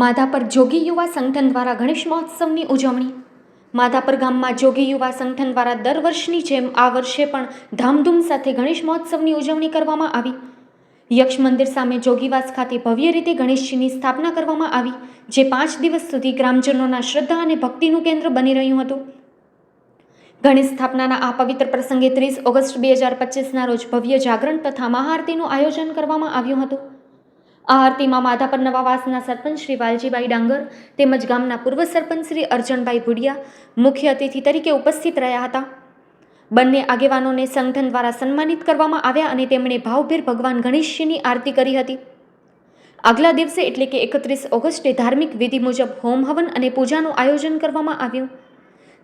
માધાપર જોગી યુવા સંગઠન દ્વારા ગણેશ મહોત્સવની ઉજવણી. માધાપર ગામમાં જોગી યુવા સંગઠન દ્વારા દર વર્ષની જેમ આ વર્ષે પણ ધામધૂમ સાથે ગણેશ મહોત્સવની ઉજવણી કરવામાં આવી. યક્ષ મંદિર સામે જોગીવાસ ખાતે ભવ્ય રીતે ગણેશજીની સ્થાપના કરવામાં આવી, જે પાંચ દિવસ સુધી ગ્રામજનોના શ્રદ્ધા અને ભક્તિનું કેન્દ્ર બની રહ્યું હતું. ગણેશ સ્થાપનાના આ પવિત્ર પ્રસંગે ત્રીસ ઓગસ્ટ બે હજાર પચીસના રોજ ભવ્ય જાગરણ તથા મહાઆરતીનું આયોજન કરવામાં આવ્યું હતું. આ આરતીમાં માધાપર નવાવાસના સરપંચ શ્રી વાલજીભાઈ ડાંગર તેમજ ગામના પૂર્વ સરપંચ શ્રી અર્જણભાઈ ભુડિયા મુખ્ય અતિથિ તરીકે ઉપસ્થિત રહ્યા હતા. બંને આગેવાનોને સંગઠન દ્વારા સન્માનિત કરવામાં આવ્યા અને તેમણે ભાવભેર ભગવાન ગણેશજીની આરતી કરી હતી. આગલા દિવસે એટલે કે એકત્રીસ ઓગસ્ટે ધાર્મિક વિધિ મુજબ હોમ હવન અને પૂજાનું આયોજન કરવામાં આવ્યું.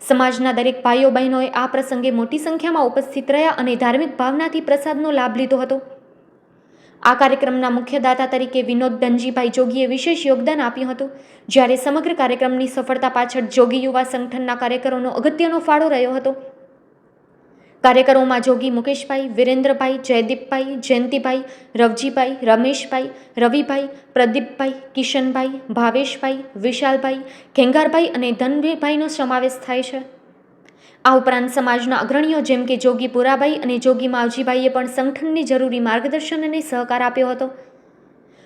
સમાજના દરેક ભાઈઓ બહેનોએ આ પ્રસંગે મોટી સંખ્યામાં ઉપસ્થિત રહ્યા અને ધાર્મિક ભાવનાથી પ્રસાદનો લાભ લીધો હતો. આ કાર્યક્રમના મુખ્ય દાતા તરીકે વિનોદ ધનજીભાઈ જોગીએ વિશેષ યોગદાન આપ્યું હતું. જ્યારે સમગ્ર કાર્યક્રમની સફળતા પાછળ જોગી યુવા સંગઠનના કાર્યકરોનો અગત્યનો ફાળો રહ્યો હતો. કાર્યકરોમાં જોગી મુકેશભાઈ, વિરેન્દ્રભાઈ, જયદીપભાઈ, જયંતિભાઈ, રવજીભાઈ, રમેશભાઈ, રવિભાઈ, પ્રદીપભાઈ, કિશનભાઈ, ભાવેશભાઈ, વિશાલભાઈ, ખેંગારભાઈ અને ધનવીભાઈનો સમાવેશ થાય છે. આ ઉપરાંત સમાજના અગ્રણીઓ જેમ કે જોગી પુરાભાઈ અને જોગી માવજીભાઈએ પણ સંગઠનને જરૂરી માર્ગદર્શન અને સહકાર આપ્યો હતો.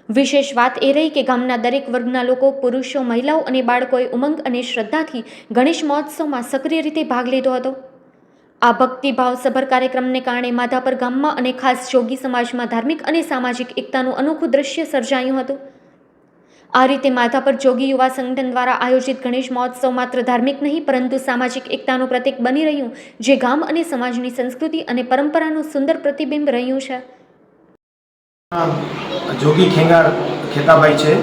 વિશેષ વાત એ રહી કે ગામના દરેક વર્ગના લોકો, પુરુષો, મહિલાઓ અને બાળકોએ ઉમંગ અને શ્રદ્ધાથી ગણેશ મહોત્સવમાં સક્રિય રીતે ભાગ લીધો હતો. આ ભક્તિભાવ સભર કાર્યક્રમને કારણે માધાપર ગામમાં અને ખાસ જોગી સમાજમાં ધાર્મિક અને સામાજિક એકતાનું અનોખું દ્રશ્ય સર્જાયું હતું. આ રીતે માધાપર જોગી યુવા સંગઠન દ્વારા આયોજિત ગણેશ મહોત્સવ માત્ર ધાર્મિક નહીં, પરંતુ સામાજિક એકતાનું પ્રતીક બની રહ્યું, જે ગામ અને સમાજની સંસ્કૃતિ અને પરંપરાનું સુંદર પ્રતિબિંબ રહ્યું છે. જોગી ખેંગાર ખેતાભાઈ છે.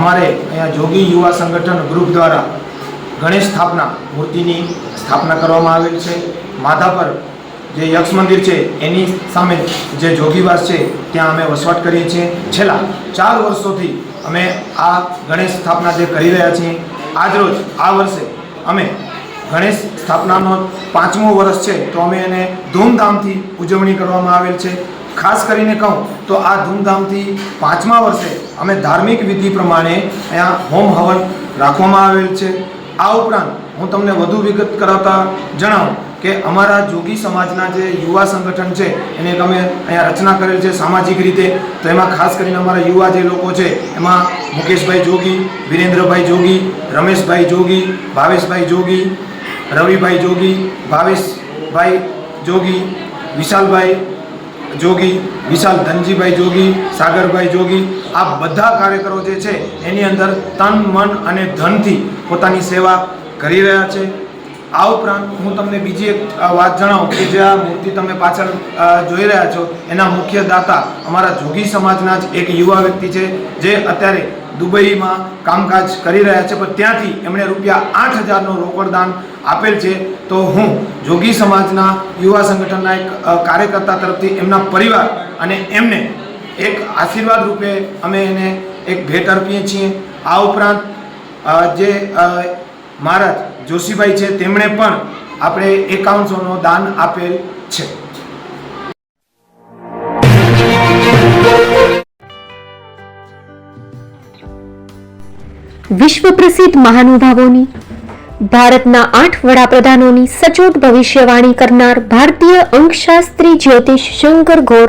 અમારે અહીંયા જોગી યુવા સંગઠન ગ્રુપ દ્વારા ગણેશ સ્થાપના મૂર્તિની સ્થાપના કરવામાં આવેલ છે. માધાપર જે યક્ષ મંદિર છે, એની સામે જે જોગીવાસ છે, ત્યાં અમે વસવાટ કરીએ છીએ. છેલ્લા ચાર વર્ષોથી અમે આ ગણેશ સ્થાપના જે કરી રહ્યા છીએ, આજરોજ આ વર્ષે અમે ગણેશ સ્થાપનાનો પાંચમો વર્ષ છે, તો અમે એને ધૂમધામથી ઉજવણી કરવામાં આવેલ છે. ખાસ કરીને કહું તો આ ધૂમધામથી પાંચમા વર્ષે અમે ધાર્મિક વિધિ પ્રમાણે અહીંયા હોમ હવન રાખવામાં આવેલ છે. આ ઉપરાંત હું તમને વધુ વિગત કરાવતા જણાવું કે અમારા જોગી સમાજના જે યુવા સંગઠન છે, એને તમે અહીંયા રચના કરેલ છે સામાજિક રીતે, તો એમાં ખાસ કરીને અમારા યુવા જે લોકો છે, એમાં મુકેશભાઈ જોગી, વિરેન્દ્રભાઈ જોગી, રમેશભાઈ જોગી, ભાવેશભાઈ જોગી, રવિભાઈ જોગી, ભાવેશભાઈ જોગી, વિશાલભાઈ જોગી, વિશાલ ધનજીભાઈ જોગી, સાગરભાઈ જોગી, આ બધા કાર્યકરો જે છે, એની અંદર તન, મન અને ધનથી પોતાની સેવા કરી રહ્યા છે. આ ઉપરાંત હું તમને બીજી એક વાત જણાવું કે જે આ મૂર્તિ તમે પાછળ જોઈ રહ્યા છો, એના મુખ્ય દાતા અમારા જોગી સમાજના જ એક યુવા વ્યક્તિ છે, જે અત્યારે દુબઈમાં કામકાજ કરી રહ્યા છે, પણ ત્યાંથી એમણે રૂપિયા આઠ હજારનું રોકડ દાન આપેલ છે. તો હું જોગી સમાજના યુવા સંગઠનના એક કાર્યકર્તા તરફથી એમના પરિવાર અને એમને એક આશીર્વાદ રૂપે અમે એને એક ભેટ અર્પીએ છીએ. આ ઉપરાંત જે મહારાજ જોશીભાઈ છે, તેમણે પણ આપણે એકાવનસોનો દાન આપેલ છે. વિશ્વ પ્રસિદ્ધ મહાનુભાવોની, ભારતના આઠ વડાપ્રધાનોની સચોટ ભવિષ્યવાણી કરનાર ભારતીય અંકશાસ્ત્રી જ્યોતિષ શંકર ગોર